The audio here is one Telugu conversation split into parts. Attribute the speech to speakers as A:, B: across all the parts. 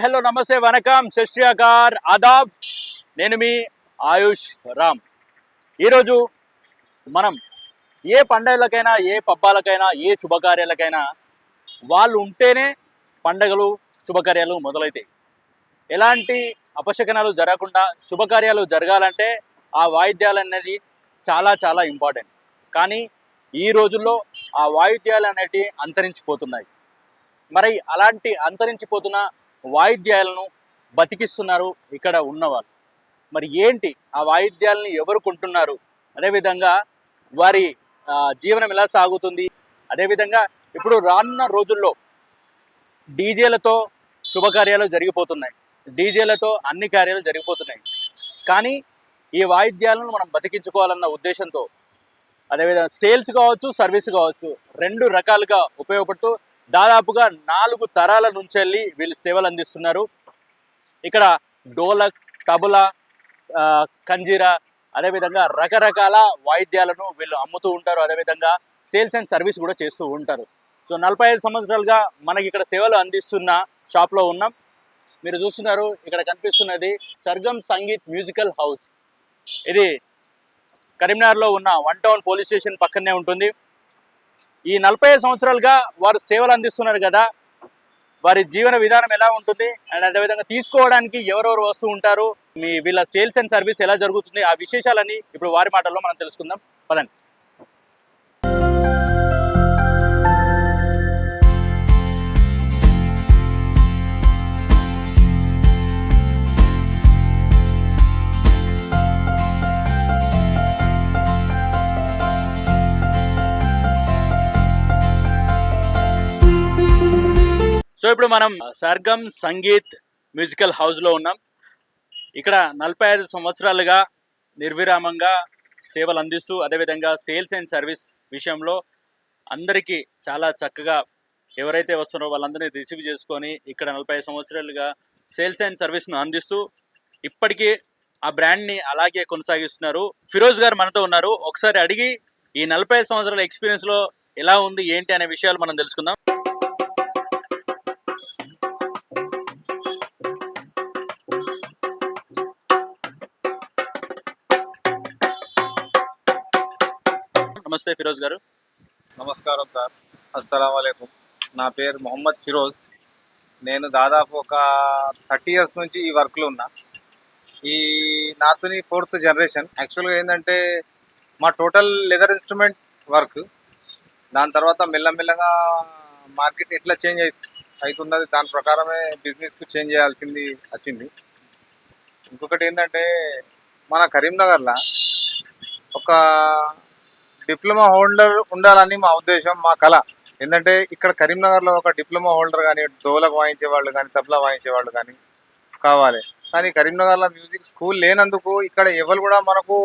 A: హాయ్ హలో నమస్తే వనకం. శస్త్రియాకార్ ఆదాబ్. నేను మీ ఆయుష్ రామ్. ఈరోజు మనం ఏ పండగలకైనా ఏ పబ్బాలకైనా ఏ శుభకార్యాలకైనా వాళ్ళు ఉంటేనే పండగలు శుభకార్యాలు మొదలవుతాయి ఎలాంటి అపశకనాలు జరగకుండా శుభకార్యాలు జరగాలంటే ఆ వాయిద్యాలు అనేది చాలా చాలా ఇంపార్టెంట్. కానీ ఈ రోజుల్లో ఆ వాయిద్యాలు అనేటివి అంతరించిపోతున్నాయి. మరి అలాంటి అంతరించిపోతున్న వాయిద్యాలను బతికిస్తున్నారు ఇక్కడ ఉన్నవాళ్ళు. మరి ఏంటి ఆ వాయిద్యాలని ఎవరు కొంటున్నారు? అదేవిధంగా వారి జీవనం ఎలా సాగుతుంది? అదేవిధంగా ఇప్పుడు రానున్న రోజుల్లో డీజేలతో శుభకార్యాలు జరిగిపోతున్నాయి. డీజేలతో అన్ని కార్యాలు జరిగిపోతున్నాయి. కానీ ఈ వాయిద్యాలను మనం బతికించుకోవాలన్న ఉద్దేశంతో అదేవిధంగా సేల్స్ కావచ్చు సర్వీస్ కావచ్చు రెండు రకాలుగా ఉపయోగపడుతూ దాదాపుగా నాలుగు తరాల నుంచి వెళ్ళి వీళ్ళు సేవలు అందిస్తున్నారు. ఇక్కడ డోలక్ తబలా కంజీరా అదేవిధంగా రకరకాల వాయిద్యాలను వీళ్ళు అమ్ముతూ ఉంటారు. అదేవిధంగా సేల్స్ అండ్ సర్వీస్ కూడా చేస్తూ ఉంటారు. సో నలభై ఐదు సంవత్సరాలుగా మనకి ఇక్కడ సేవలు అందిస్తున్న షాప్లో ఉన్నాం. మీరు చూస్తున్నారు ఇక్కడ కనిపిస్తున్నది సర్గం సంగీత్ మ్యూజికల్ హౌస్. ఇది కరీంనగర్లో ఉన్న వన్ టౌన్ పోలీస్ స్టేషన్ పక్కనే ఉంటుంది. ఈ నలభై సంవత్సరాలుగా వారు సేవలు అందిస్తున్నారు కదా వారి జీవన విధానం ఎలా ఉంటుంది? అండ్ అదేవిధంగా తీసుకోవడానికి ఎవరెవరు వస్తూ ఉంటారు? మీ వీళ్ళ సేల్స్ అండ్ సర్వీస్ ఎలా జరుగుతుంది? ఆ విశేషాలని ఇప్పుడు వారి మాటల్లో మనం తెలుసుకుందాం. పదండి. ఇప్పుడు మనం సర్గం సంగీత్ మ్యూజికల్ హౌస్లో ఉన్నాం. ఇక్కడ నలభై ఐదు సంవత్సరాలుగా నిర్విరామంగా సేవలు అందిస్తూ అదేవిధంగా సేల్స్ అండ్ సర్వీస్ విషయంలో అందరికీ చాలా చక్కగా ఎవరైతే వస్తున్నారో వాళ్ళందరినీ రిసీవ్ చేసుకొని ఇక్కడ నలభై ఐదు సంవత్సరాలుగా సేల్స్ అండ్ సర్వీస్ను అందిస్తూ ఇప్పటికీ ఆ బ్రాండ్ని అలాగే కొనసాగిస్తున్నారు. ఫిరోజ్ గారు మనతో ఉన్నారు. ఒకసారి అడిగి ఈ నలభై ఐదు సంవత్సరాల ఎక్స్పీరియన్స్లో ఎలా ఉంది ఏంటి అనే విషయాలు మనం తెలుసుకుందాం. నమస్తే ఫిరోజ్ గారు.
B: నమస్కారం సార్. అస్సలం అయికం నా పేరు మొహమ్మద్ ఫిరోజ్. నేను దాదాపు ఒక థర్టీ ఇయర్స్ నుంచి ఈ వర్క్లో ఉన్నా. ఈ నాతోని ఫోర్త్ జనరేషన్. యాక్చువల్గా ఏంటంటే మా టోటల్ లెదర్ ఇన్స్ట్రుమెంట్ వర్క్. దాని తర్వాత మెల్లమెల్లగా మార్కెట్ ఎట్లా చేంజ్ అవుతుంది అవుతున్నది దాని ప్రకారమే బిజినెస్కు చేంజ్ చేయాల్సింది వచ్చింది. ఇంకొకటి ఏంటంటే మన కరీంనగర్లో ఒక డిప్లొమా హోల్డర్ ఉండాలని మా ఉద్దేశం మా కళ. ఏంటంటే ఇక్కడ కరీంనగర్లో ఒక డిప్లొమా హోల్డర్ కానీ దోలకు వాయించే వాళ్ళు కానీ తబలా వాయించే వాళ్ళు కానీ కావాలి. కానీ కరీంనగర్లో మ్యూజిక్ స్కూల్ లేనందుకు ఇక్కడ ఎవరు కూడా మనకు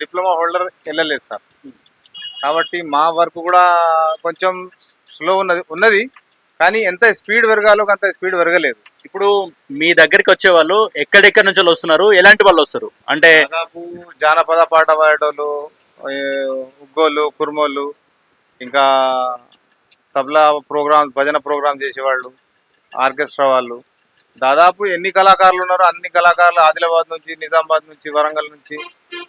B: డిప్లొమా హోల్డర్ వెళ్ళలేదు సార్. కాబట్టి మా వర్క్ కూడా కొంచెం స్లో ఉన్నది ఉన్నది. కానీ ఎంత స్పీడ్ పెరగాలో అంత స్పీడ్ పెరగలేదు.
A: ఇప్పుడు మీ దగ్గరికి వచ్చే వాళ్ళు ఎక్కడెక్కడి నుంచి వస్తున్నారు? ఎలాంటి వాళ్ళు వస్తారు? అంటే
B: దాదాపు జానపద పాట పాడేటోళ్ళు ఉగ్గోళ్ళు కుర్మోళ్ళు ఇంకా తబలా ప్రోగ్రామ్ భజన ప్రోగ్రామ్ చేసేవాళ్ళు ఆర్కెస్ట్రా వాళ్ళు. దాదాపు ఎన్ని కళాకారులు ఉన్నారో అన్ని కళాకారులు ఆదిలాబాద్ నుంచి నిజామాబాద్ నుంచి వరంగల్ నుంచి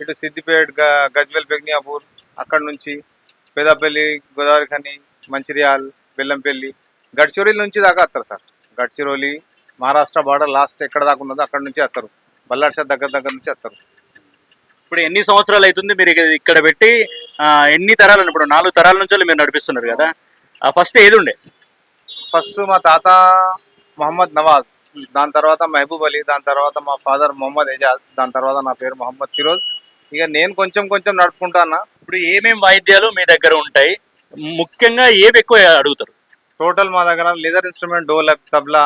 B: ఇటు సిద్దిపేట్ గజ్వెల్ పెగ్నియాపూర్ అక్కడ నుంచి పెదపల్లి గోదావరి ఖని మంచిర్యాల్ బెల్లంపల్లి గడ్చిరోలి నుంచి దాకా వస్తారు sir. Gadchiroli Maharashtra border last ఎక్కడ దాకా ఉన్నదో అక్కడ నుంచి వస్తారు బల్లార్షా దగ్గర దగ్గర నుంచి వస్తారు
A: ఇప్పుడు ఎన్ని సంవత్సరాలు అవుతుంది మీరు ఇక- ఇక్కడ పెట్టి ఎన్ని తరాలు ఇప్పుడు నాలుగు తరాల నుంచి మీరు నడిపిస్తున్నారు కదా? ఆ ఫస్ట్ ఏది ఉండే?
B: ఫస్ట్ మా తాత మొహమ్మద్ నవాజ్ దాని తర్వాత మహబూబ్ అలీ దాని తర్వాత మా ఫాదర్ మొహమ్మద్ ఎజాజ్ దాని తర్వాత నా పేరు మొహమ్మద్ ఫిరోజ్. ఇక నేను కొంచెం కొంచెం నడుపుకుంటానా
A: ఇప్పుడు ఏమేం వాయిద్యాలు మీ దగ్గర ఉంటాయి? ముఖ్యంగా ఏవి ఎక్కువ అడుగుతారు?
B: టోటల్ మా దగ్గర leather instrument dholak tabla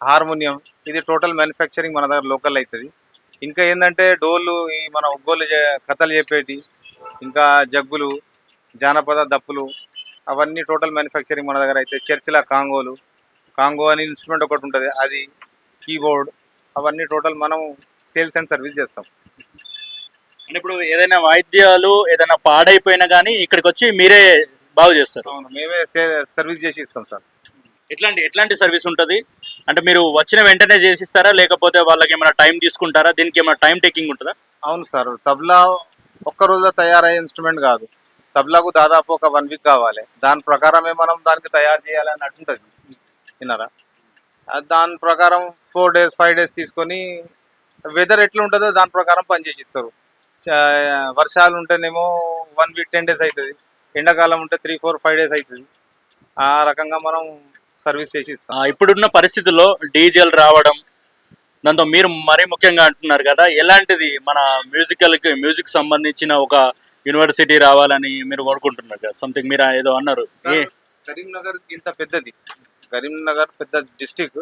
B: harmonium ఇది టోటల్ మ్యానుఫ్యాక్చరింగ్ మన దగ్గర లోకల్ అవుతుంది ఇంకా ఏంటంటే డోలు ఈ మన ఒగ్గోలు చే- కథలు చెప్పేటి ఇంకా జగ్గులు జానపద దప్పులు అవన్నీ టోటల్ మ్యానుఫ్యాక్చరింగ్ మన దగ్గర అయితే చర్చిల కాంగోలు. కాంగో అని ఇన్స్ట్రుమెంట్ ఒకటి ఉంటుంది అది కీబోర్డ్ అవన్నీ టోటల్ మనం సేల్స్ అండ్ సర్వీస్ చేస్తాం.
A: అంటే ఇప్పుడు ఏదైనా వాయిద్యాలు ఏదైనా పాడైపోయినా కానీ ఇక్కడికి వచ్చి మీరే బాగు చేస్తారు.
B: అవును మేమే సర్వీస్ చేసి ఇస్తాం సార్.
A: ఎట్లాంటి ఎట్లాంటి సర్వీస్ ఉంటుంది? అంటే మీరు వచ్చిన వెంటనే చేసిస్తారా? లేకపోతే వాళ్ళకి ఏమైనా టైం తీసుకుంటారా? దీనికి ఏమైనా టైం టేకింగ్ ఉంటుందా?
B: అవును సార్ తబలా ఒక్క రోజులో తయారయ్యే ఇన్స్ట్రుమెంట్ కాదు. తబలాకు దాదాపు ఒక వన్ వీక్ కావాలి. దాని ప్రకారమే మనం దానికి తయారు చేయాలి అన్నట్టు ఉంటుంది. విన్నారా? దాని ప్రకారం ఫోర్ డేస్ ఫైవ్ డేస్ తీసుకొని వెదర్ ఎట్లా ఉంటుందో దాని ప్రకారం పనిచేసి ఇస్తారు. చ- వర్షాలు ఉంటేనేమో వన్ వీక్ టెన్ డేస్ అవుతుంది ఎండాకాలం ఉంటే త్రీ ఫోర్ ఫైవ్ డేస్ అవుతుంది ఆ రకంగా మనం సర్వీస్ చేసి ఇస్తాం.
A: ఇప్పుడున్న పరిస్థితుల్లో డీజేలు రావడం దాంతో మీరు మరీ ముఖ్యంగా అంటున్నారు కదా ఎలాంటిది మన మ్యూజికల్ మ్యూజిక్ సంబంధించిన ఒక యూనివర్సిటీ రావాలని మీరు కోరుకుంటున్నారు కదా? సంథింగ్ మీరు ఏదో అన్నారు? ఏ?
B: కరీంనగర్ ఇంత పెద్దది. కరీంనగర్ పెద్ద డిస్టిక్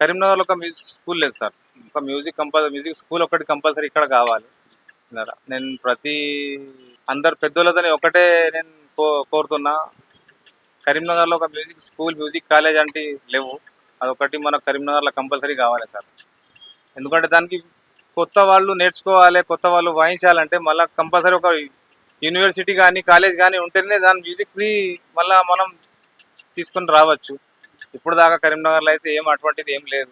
B: కరీంనగర్లో ఒక మ్యూజిక్ స్కూల్ లేదు సార్. ఒక మ్యూజిక్ కంపల్సరీ మ్యూజిక్ స్కూల్ ఒకటి కంపల్సరీ ఇక్కడ కావాలి? నేను ప్రతి అందరు పెద్దోళ్ళతోనే ఒకటే నేను కో కోరుతున్నా. కరీంనగర్లో ఒక మ్యూజిక్ స్కూల్ మ్యూజిక్ కాలేజ్ అంటే లేవు. అదొకటి మన కరీంనగర్లో కంపల్సరీ కావాలి సార్. ఎందుకంటే దానికి కొత్త వాళ్ళు నేర్చుకోవాలి కొత్త వాళ్ళు వాయించాలంటే మళ్ళీ కంపల్సరీ ఒక యూనివర్సిటీ కానీ కాలేజ్ కానీ ఉంటేనే దాని మ్యూజిక్ని మళ్ళీ మనం తీసుకొని రావచ్చు. ఇప్పుడు దాకా కరీంనగర్లో అయితే ఏం అటువంటిది ఏం లేదు.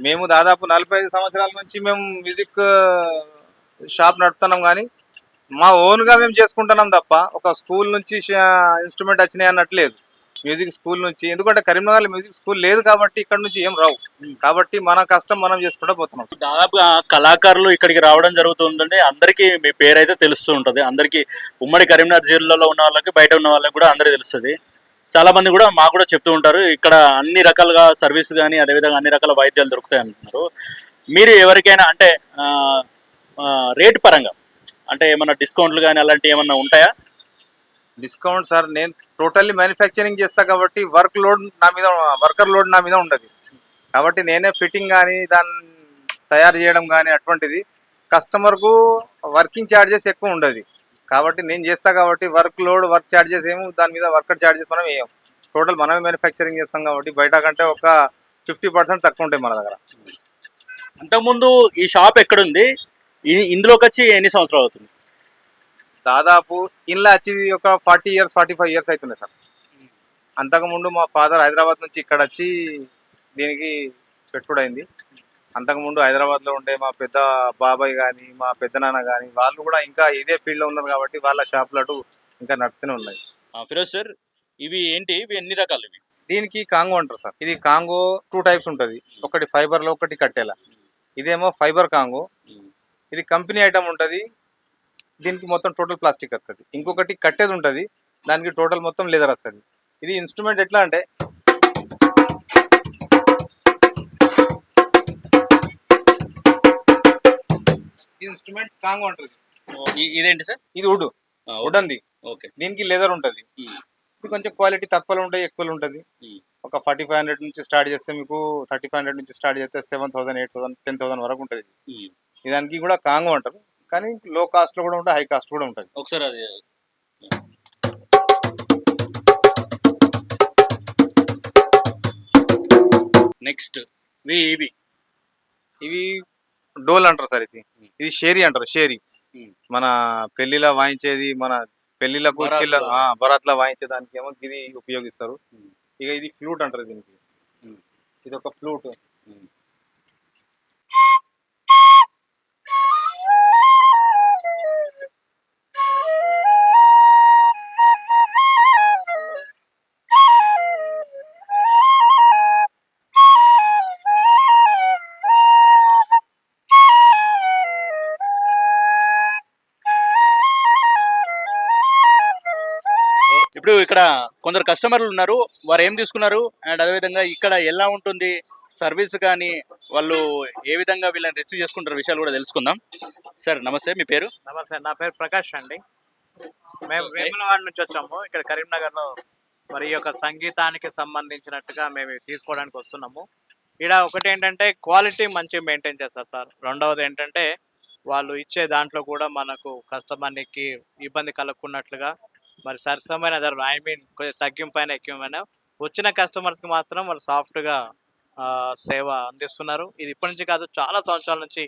B: మేము దాదాపు నలభై ఐదు సంవత్సరాల నుంచి మేము మ్యూజిక్ షాప్ నడుపుతున్నాం కానీ మా ఓన్గా మేము చేసుకుంటున్నాం తప్ప ఒక స్కూల్ నుంచి ఇన్స్ట్రుమెంట్ వచ్చినాయి అన్నట్టు లేదు మ్యూజిక్ స్కూల్ నుంచి ఎందుకంటే కరీంనగర్లో మ్యూజిక్ స్కూల్ లేదు కాబట్టి ఇక్కడ నుంచి ఏం రావు. కాబట్టి మన కష్టం మనం చేసుకుంటూ పోతున్నాం.
A: దాదాపుగా కళాకారులు ఇక్కడికి రావడం జరుగుతుందంటే అందరికీ మీ పేరు అయితే తెలుస్తూ ఉంటుంది. అందరికీ ఉమ్మడి కరీంనగర్ జిల్లాలో ఉన్న వాళ్ళకి బయట ఉన్న వాళ్ళకి కూడా అందరికీ తెలుస్తుంది. చాలా మంది కూడా మాకు కూడా చెప్తూ ఉంటారు. ఇక్కడ అన్ని రకాలుగా సర్వీస్ కానీ అదేవిధంగా అన్ని రకాల వైద్యాలు దొరుకుతాయి అంటున్నారు. మీరు ఎవరికైనా అంటే రేటు పరంగా అంటే ఏమన్నా డిస్కౌంట్లు కానీ అలాంటివి ఏమన్నా ఉంటాయా?
B: డిస్కౌంట్ సార్ నేను టోటల్లీ మ్యానుఫ్యాక్చరింగ్ చేస్తా కాబట్టి వర్క్ లోడ్ నా మీద వర్కర్ లోడ్ నా మీద ఉండదు. కాబట్టి నేనే ఫిట్టింగ్ కానీ దాన్ని తయారు చేయడం కానీ అటువంటిది కస్టమర్కు వర్కింగ్ ఛార్జెస్ ఎక్కువ ఉండదు. కాబట్టి నేను చేస్తా కాబట్టి వర్క్ లోడ్ వర్క్ ఛార్జెస్ ఏమో దాని మీద వర్కర్ ఛార్జెస్ మనం వేయం టోటల్ మనమే మ్యానుఫ్యాక్చరింగ్ చేస్తాం కాబట్టి బయట కంటే ఒక ఫిఫ్టీ పర్సెంట్ తక్కువ ఉంటాయి మన దగ్గర.
A: అంతకుముందు ఈ షాప్ ఎక్కడుంది? ఇందులోకి వచ్చి ఎన్ని సంవత్సరాలు అవుతుంది?
B: దాదాపు ఇంట్లో వచ్చి ఒక forty years forty five years అవుతున్నాయి సార్. అంతకుముందు మా ఫాదర్ హైదరాబాద్ నుంచి ఇక్కడ వచ్చి దీనికి పెట్టుడైంది అంతకుముందు హైదరాబాద్లో ఉండే మా పెద్ద బాబాయ్ కానీ మా పెద్దనాన్న కానీ వాళ్ళు కూడా ఇంకా ఇదే ఫీల్డ్లో ఉన్నారు కాబట్టి వాళ్ళ షాపులటు ఇంకా నడుస్తూనే ఉన్నాయి.
A: ఫిరోజ్ సార్ ఇవి ఏంటి? ఇవి ఎన్ని రకాలు ఇవి?
B: దీనికి కాంగో అంటారు సార్. ఇది కాంగో టూ టైప్స్ ఉంటుంది. ఒకటి ఫైబర్లో ఒకటి కట్టెల. ఇదేమో ఫైబర్ కాంగో. ఇది కంపెనీ ఐటమ్ ఉంటుంది. దీనికి మొత్తం టోటల్ ప్లాస్టిక్ వస్తుంది. ఇంకొకటి కట్టేది ఉంటుంది. దానికి టోటల్ మొత్తం లెదర్ వస్తుంది. ఇది ఇన్స్ట్రుమెంట్ ఎట్లా అంటే ఇన్స్ట్రుమెంట్ కాంగో ఉంటుంది.
A: ఇదేంటి సార్?
B: ఇది వుడ్. వుడ్. అంది
A: ఓకే.
B: దీనికి లెదర్ ఉంటుంది. ఇది కొంచెం క్వాలిటీ తక్కువలో ఉంటాయి ఎక్కువలో ఉంటుంది. ఒక ఫార్టీ ఫైవ్ హండ్రెడ్ నుంచి స్టార్ట్ చేస్తే మీకు థర్టీ ఫైవ్ హండ్రెడ్ నుంచి స్టార్ట్ చేస్తే seven thousand eight thousand ten thousand వరకు ఉంటుంది. దానికి కూడా కాంగో అంటారు కానీ లో కాస్ట్లో కూడా ఉంటుంది హై కాస్ట్ కూడా ఉంటుంది
A: ఒకసారి అది నెక్స్ట్ ఇవి ఇవి
B: ఇవి డోల్ అంటారు సార్ ఇది ఇది షేరీ అంటారు షేరీ. మన పెళ్ళిలో వాయించేది మన పెళ్ళిలకు
A: బరాత్లో.
B: వాయించే దానికి ఏమో ఇది ఉపయోగిస్తారు. ఇక ఇది ఫ్లూట్ అంటారు దీనికి. ఇది ఒక ఫ్లూట్
A: ఇప్పుడు ఇక్కడ కొందరు కస్టమర్లు ఉన్నారు. వారు ఏం తీసుకున్నారు? అండ్ అదేవిధంగా ఇక్కడ ఎలా ఉంటుంది సర్వీస్ కానీ వాళ్ళు ఏ విధంగా వీళ్ళని రిసీవ్ చేసుకుంటారు విషయాలు కూడా తెలుసుకుందాం. సార్ నమస్తే మీ పేరు?
C: నమస్తే నా పేరు ప్రకాష్ అండి. మేము వేములవాడ నుంచి వచ్చాము. ఇక్కడ కరీంనగర్లో మరి ఈ యొక్క సంగీతానికి సంబంధించినట్టుగా మేము తీసుకోవడానికి వస్తున్నాము. ఇక్కడ ఒకటి ఏంటంటే క్వాలిటీ మంచిగా మెయింటైన్ చేస్తారు సార్. రెండవది ఏంటంటే వాళ్ళు ఇచ్చే దాంట్లో కూడా మనకు కస్టమర్కి ఇబ్బంది కలగకున్నట్లుగా మరి సరసమైన ధరలు. ఐ మీన్ కొంచెం తగ్గింపైన ఎక్కువైన వచ్చిన కస్టమర్స్కి మాత్రం వాళ్ళు సాఫ్ట్గా సేవ అందిస్తున్నారు. ఇది ఇప్పటి నుంచి కాదు చాలా సంవత్సరాల నుంచి.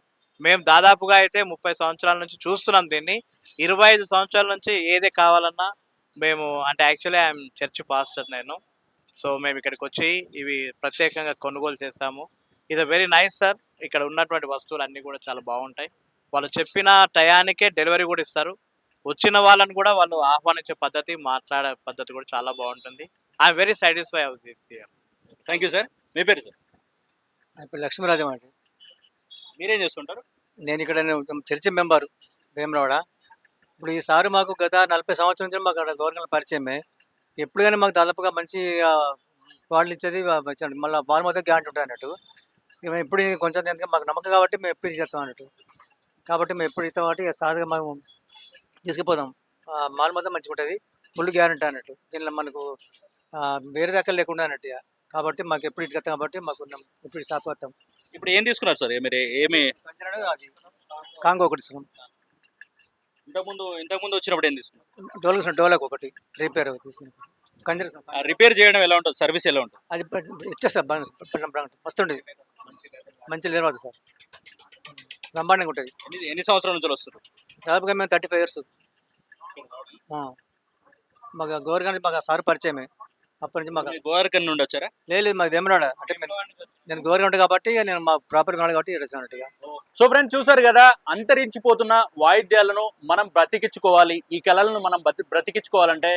C: మేము దాదాపుగా అయితే ముప్పై సంవత్సరాల నుంచి చూస్తున్నాం దీన్ని. ఇరవై ఐదు సంవత్సరాల నుంచి ఏది కావాలన్నా మేము అంటే యాక్చువల్లీ ఐఎమ్ చర్చ్ పాస్టర్ నేను. సో మేము ఇక్కడికి వచ్చి ఇవి ప్రత్యేకంగా కొనుగోలు చేస్తాము ఇది వెరీ నైస్ సార్ ఇక్కడ ఉన్నటువంటి వస్తువులు అన్నీ కూడా చాలా బాగుంటాయి. వాళ్ళు చెప్పిన టయానికే డెలివరీ కూడా ఇస్తారు. వచ్చిన వాళ్ళని కూడా వాళ్ళు ఆహ్వానించే పద్ధతి మాట్లాడే పద్ధతి కూడా చాలా బాగుంటుంది. I'm very satisfy of this
A: thank you sir మీ పేరు సార్
D: ఇప్పుడు లక్ష్మీరాజం అండి.
A: మీరేం చేస్తుంటారు?
D: నేను ఇక్కడ చర్చి మెంబర్ భీమరావుడ ఇప్పుడు ఈ సారు మాకు గత నలభై సంవత్సరం నుంచి మాకు అక్కడ గవర్నమెంట్ పరిచయమే. ఎప్పుడు కానీ మాకు దాదాపుగా మంచి పాటలు ఇచ్చేది మళ్ళీ బాల్ మొత్తం గ్యారంటీ ఉంటుంది అన్నట్టు. ఎప్పుడు కొంచెం మాకు నమ్మకం కాబట్టి మేము ఎప్పుడు చేస్తాం అన్నట్టు. కాబట్టి మేము ఎప్పుడు ఇస్తాం కాబట్టి సారుగా మేము తీసుకుపోదాం. మాల్ మొత్తం మంచిగా ఉంటుంది ఫుల్ గ్యారంటీ అన్నట్టు. దీనిలో మనకు వేరే దగ్గర లేకుండా అన్నట్టు. కాబట్టి మాకు ఎప్పుడు ఇటు కాబట్టి మాకు ఎప్పుడు షాప్ వస్తాం
A: ఇప్పుడు ఏం తీసుకున్నారు సార్? మీరు ఏమి?
D: కాంగో ఒకటి
A: ఇంతకుముందు ఇంతకుముందు వచ్చినప్పుడు ఏం తీసుకున్నారు?
D: డోలకు డోలకు ఒకటి. రిపేర్ తీసుకున్నాం. కంజర్.
A: రిపేర్ చేయడం ఎలా ఉంటుంది? సర్వీస్ ఎలా ఉంటుంది?
D: అది ప- ఇచ్చేస్తా బాగా పట్టణం బ్రాండ్ మస్తు ఉంటుంది. మంచి లేరు సార్. బ్రహ్మాండంగా ఉంటుంది.
A: ఎన్ని ఎన్ని సంవత్సరాల నుంచి వస్తారు
D: దాదాపుగా మేము థర్టీ ఫైవ్ ఇయర్స్ మాకు గవర్నమెంట్ మాకు సార్ పరిచయమే. అప్పటి నుంచి మాకు
A: గోవర్కన్ నుండి వచ్చారా?
D: లేదు లేదు, మాకు వేమనాడ అంటే నేను గవర్నమెంట్ కాబట్టి నేను మా ప్రాపర్ కావాలి కాబట్టి ఇక.
A: సో ఫ్రెండ్స్ చూసారు కదా అంతరించిపోతున్న వాయిద్యాలను మనం బ్రతికించుకోవాలి. ఈ కళలను మనం బ్రతి- బ్రతికించుకోవాలంటే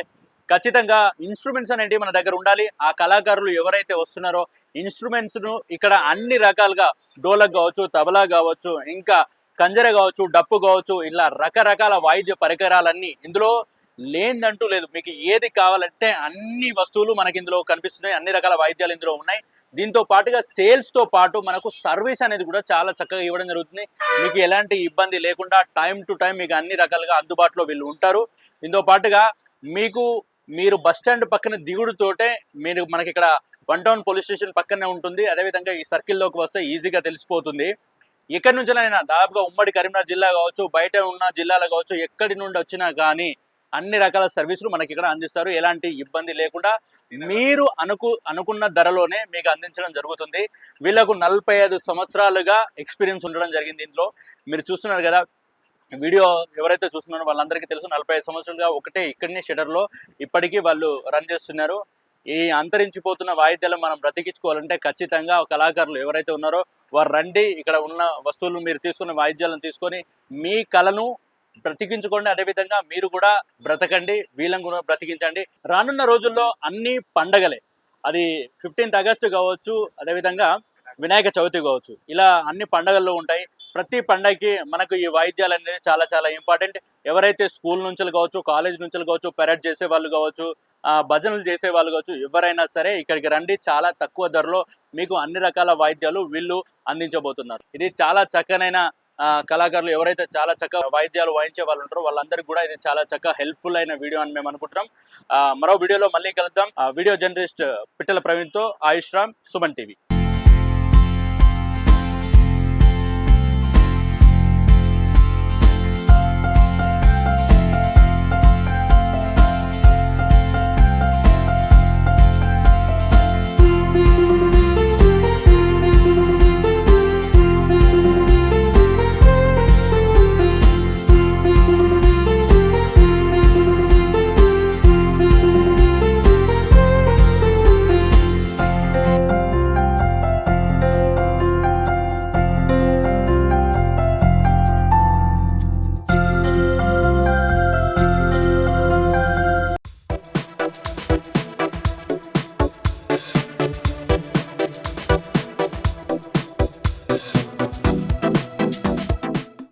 A: ఖచ్చితంగా ఇన్స్ట్రుమెంట్స్ అనేవి మన దగ్గర ఉండాలి. ఆ కళాకారులు ఎవరైతే వస్తున్నారో ఇన్స్ట్రుమెంట్స్ను ఇక్కడ అన్ని రకాలుగా డోలక్ కావచ్చు తబలా కావచ్చు ఇంకా కంజర కావచ్చు డప్పు కావచ్చు ఇలా రకరకాల వాయిద్య పరికరాలన్నీ ఇందులో లేదంటూ లేదు. మీకు ఏది కావాలంటే అన్ని వస్తువులు మనకి ఇందులో కనిపిస్తున్నాయి. అన్ని రకాల వాయిద్యాలు ఇందులో ఉన్నాయి. దీంతో పాటుగా సేల్స్తో పాటు మనకు సర్వీస్ అనేది కూడా చాలా చక్కగా ఇవ్వడం జరుగుతుంది. మీకు ఎలాంటి ఇబ్బంది లేకుండా టైం టు టైం మీకు అన్ని రకాలుగా అందుబాటులో వీళ్ళు ఉంటారు. దీంతో పాటుగా మీకు మీరు బస్ స్టాండ్ పక్కన దిగుడుతోటే మీరు మనకి ఇక్కడ వన్ టౌన్ పోలీస్ స్టేషన్ పక్కనే ఉంటుంది. అదేవిధంగా ఈ సర్కిల్లోకి వస్తే ఈజీగా తెలిసిపోతుంది. ఎక్కడి నుంచైనా దాదాపుగా ఉమ్మడి కరీంనగర్ జిల్లా కావచ్చు బయట ఉన్న జిల్లాలో కావచ్చు ఎక్కడి నుండి వచ్చినా కానీ అన్ని రకాల సర్వీసులు మనకి ఇక్కడ అందిస్తారు. ఎలాంటి ఇబ్బంది లేకుండా మీరు అనుకు అనుకున్న ధరలోనే మీకు అందించడం జరుగుతుంది. వీళ్ళకు నలభై ఐదు సంవత్సరాలుగా ఎక్స్పీరియన్స్ ఉండడం జరిగింది ఇందులో. మీరు చూస్తున్నారు కదా వీడియో ఎవరైతే చూస్తున్నారో వాళ్ళందరికీ తెలుసు నలభై ఐదు సంవత్సరాలుగా ఒకటే ఇక్కడనే షటర్లో ఇప్పటికీ వాళ్ళు రన్ చేస్తున్నారు. ఈ అంతరించిపోతున్న వాయిద్యాలు మనం బ్రతికించుకోవాలంటే ఖచ్చితంగా కళాకారులు ఎవరైతే ఉన్నారో వారు రండి ఇక్కడ ఉన్న వస్తువులు మీరు తీసుకుని వాయిద్యాలను తీసుకొని మీ కళను బ్రతికించుకోండి. అదేవిధంగా మీరు కూడా బ్రతకండి వీళ్ళని కూడా బ్రతికించండి. రానున్న రోజుల్లో అన్ని పండగలే. అది ఫిఫ్టీన్త్ ఆగస్టు కావచ్చు అదేవిధంగా వినాయక చవితి కావచ్చు. ఇలా అన్ని పండగల్లో ఉంటాయి. ప్రతి పండగకి మనకు ఈ వాయిద్యాలు అనేది చాలా చాలా ఇంపార్టెంట్ ఎవరైతే స్కూల్ నుంచి కావచ్చు కాలేజ్ నుంచి కావచ్చు పెరడ్ చేసే వాళ్ళు కావచ్చు భజనలు చేసే వాళ్ళు కావచ్చు ఎవరైనా సరే ఇక్కడికి రండి చాలా తక్కువ ధరలో మీకు అన్ని రకాల వాయిద్యాలు వీళ్ళు అందించబోతున్నారు. ఇది చాలా చక్కనైన కళాకారులు ఎవరైతే చాలా చక్కగా వాయిద్యాలు వాయించే వాళ్ళు ఉంటారో వాళ్ళందరికీ కూడా ఇది చాలా చక్కగా హెల్ప్ఫుల్ అయిన వీడియో అని మేము అనుకుంటున్నాం. మరో వీడియోలో మళ్ళీ కలుద్దాం. వీడియో జర్నలిస్ట్ పిట్టల ప్రవీణ్తో ఆయుష్ రామ్ సుమన్ టీవీ.